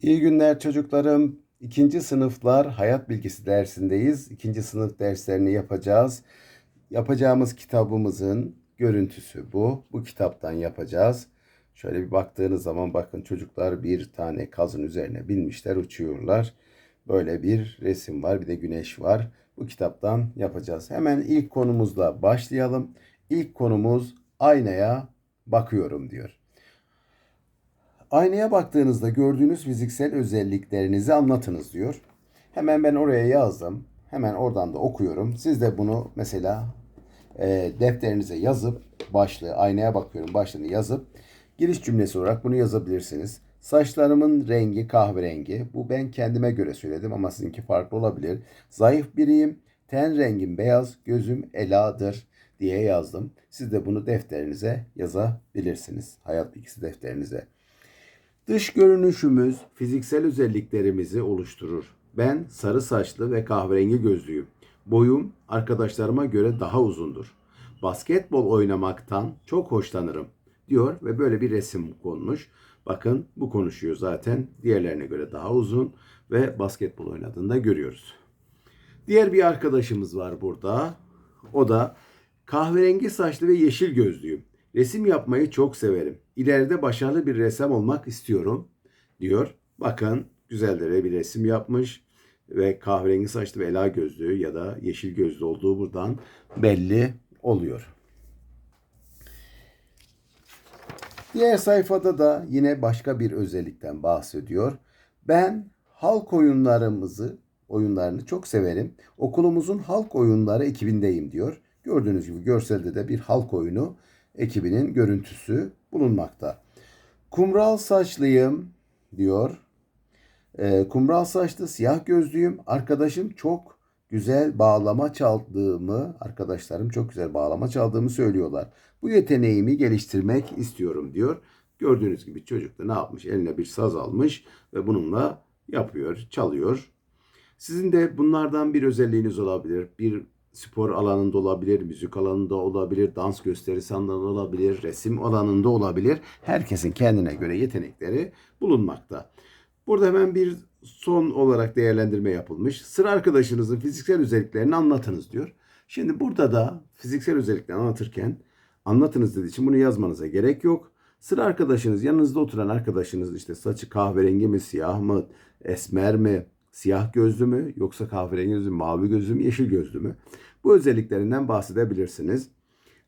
İyi günler çocuklarım. İkinci sınıflar hayat bilgisi dersindeyiz. İkinci sınıf derslerini yapacağız. Yapacağımız kitabımızın görüntüsü bu. Bu kitaptan yapacağız. Şöyle bir baktığınız zaman bakın çocuklar bir tane kazın üzerine binmişler, uçuyorlar. Böyle bir resim var, bir de güneş var. Bu kitaptan yapacağız. Hemen ilk konumuzla başlayalım. İlk konumuz aynaya bakıyorum diyor. Aynaya baktığınızda gördüğünüz fiziksel özelliklerinizi anlatınız diyor. Hemen ben oraya yazdım. Hemen oradan da okuyorum. Siz de bunu mesela e, defterinize yazıp başlığı aynaya bakıyorum başlığını yazıp giriş cümlesi olarak bunu yazabilirsiniz. Saçlarımın rengi kahverengi. Bu ben kendime göre söyledim ama sizinki farklı olabilir. Zayıf biriyim. Ten rengim beyaz, gözüm eladır diye yazdım. Siz de bunu defterinize yazabilirsiniz. Hayat bilgisi defterinize. Dış görünüşümüz fiziksel özelliklerimizi oluşturur. Ben sarı saçlı ve kahverengi gözlüyüm. Boyum arkadaşlarıma göre daha uzundur. Basketbol oynamaktan çok hoşlanırım diyor ve böyle bir resim konmuş. Bakın bu konuşuyor zaten. Diğerlerine göre daha uzun ve basketbol oynadığını da görüyoruz. Diğer bir arkadaşımız var burada. O da kahverengi saçlı ve yeşil gözlüyüm. Resim yapmayı çok severim. İleride başarılı bir ressam olmak istiyorum diyor. Bakın güzel de bir resim yapmış ve kahverengi saçlı ve ela gözlü ya da yeşil gözlü olduğu buradan belli oluyor. Diğer sayfada da yine başka bir özellikten bahsediyor. Ben halk oyunlarımızı, oyunlarını çok severim. Okulumuzun halk oyunları ekibindeyim diyor. Gördüğünüz gibi görselde de bir halk oyunu ekibinin görüntüsü bulunmakta. Kumral saçlıyım diyor. E, kumral saçlı siyah gözlüyüm. Arkadaşım çok güzel bağlama çaldığımı, arkadaşlarım çok güzel bağlama çaldığımı söylüyorlar. Bu yeteneğimi geliştirmek istiyorum diyor. Gördüğünüz gibi çocuk da ne yapmış? Eline bir saz almış ve bununla yapıyor, çalıyor. Sizin de bunlardan bir özelliğiniz olabilir. Bir spor alanında olabilir, müzik alanında olabilir, dans gösterisi alanında olabilir, resim alanında olabilir. Herkesin kendine göre yetenekleri bulunmakta. Burada hemen bir son olarak değerlendirme yapılmış. Sıra arkadaşınızın fiziksel özelliklerini anlatınız diyor. Şimdi burada da fiziksel özelliklerini anlatırken anlatınız dediği için bunu yazmanıza gerek yok. Sıra arkadaşınız yanınızda oturan arkadaşınız işte saçı kahverengi mi, siyah mı, esmer mi, siyah gözlü mü yoksa kahverengi gözlü mü, mavi gözlü mü, yeşil gözlü mü? Bu özelliklerinden bahsedebilirsiniz.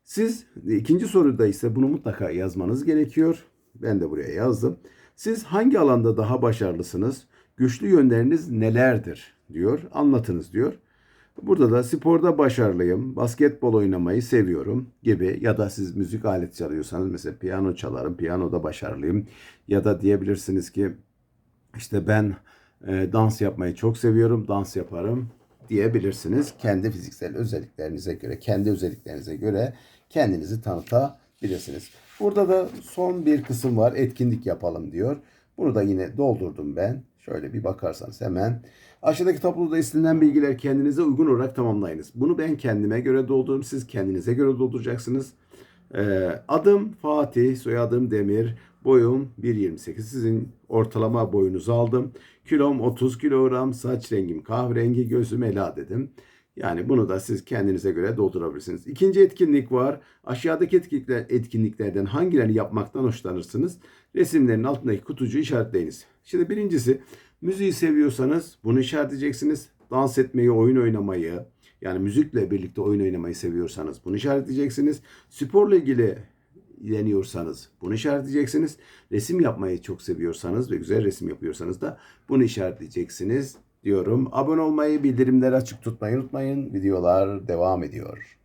Siz ikinci soruda ise bunu mutlaka yazmanız gerekiyor. Ben de buraya yazdım. Siz hangi alanda daha başarılısınız? Güçlü yönleriniz nelerdir? diyor. Anlatınız diyor. Burada da sporda başarılıyım, basketbol oynamayı seviyorum gibi ya da siz müzik aleti çalıyorsanız mesela piyano çalarım, piyanoda başarılıyım ya da diyebilirsiniz ki işte ben e, dans yapmayı çok seviyorum, dans yaparım diyebilirsiniz. Kendi fiziksel özelliklerinize göre, kendi özelliklerinize göre kendinizi tanıtabilirsiniz. Burada da son bir kısım var. Etkinlik yapalım diyor. Bunu da yine doldurdum ben. Şöyle bir bakarsanız hemen. Aşağıdaki tabloda istenilen bilgiler kendinize uygun olarak tamamlayınız. Bunu ben kendime göre doldurdum. Siz kendinize göre dolduracaksınız. Ee, adım Fatih, soyadım Demir, boyum 1.28. Sizin ortalama boyunuzu aldım. Kilom 30 kilogram, saç rengim kahverengi, gözüm ela dedim. Yani bunu da siz kendinize göre doldurabilirsiniz. İkinci etkinlik var. Aşağıdaki etkinlikler, etkinliklerden hangilerini yapmaktan hoşlanırsınız? Resimlerin altındaki kutucuğu işaretleyiniz. Şimdi birincisi müziği seviyorsanız bunu işaretleyeceksiniz. Dans etmeyi, oyun oynamayı, yani müzikle birlikte oyun oynamayı seviyorsanız bunu işaretleyeceksiniz. Sporla ilgili ilgileniyorsanız bunu işaretleyeceksiniz. Resim yapmayı çok seviyorsanız ve güzel resim yapıyorsanız da bunu işaretleyeceksiniz diyorum. Abone olmayı, bildirimleri açık tutmayı unutmayın. Videolar devam ediyor.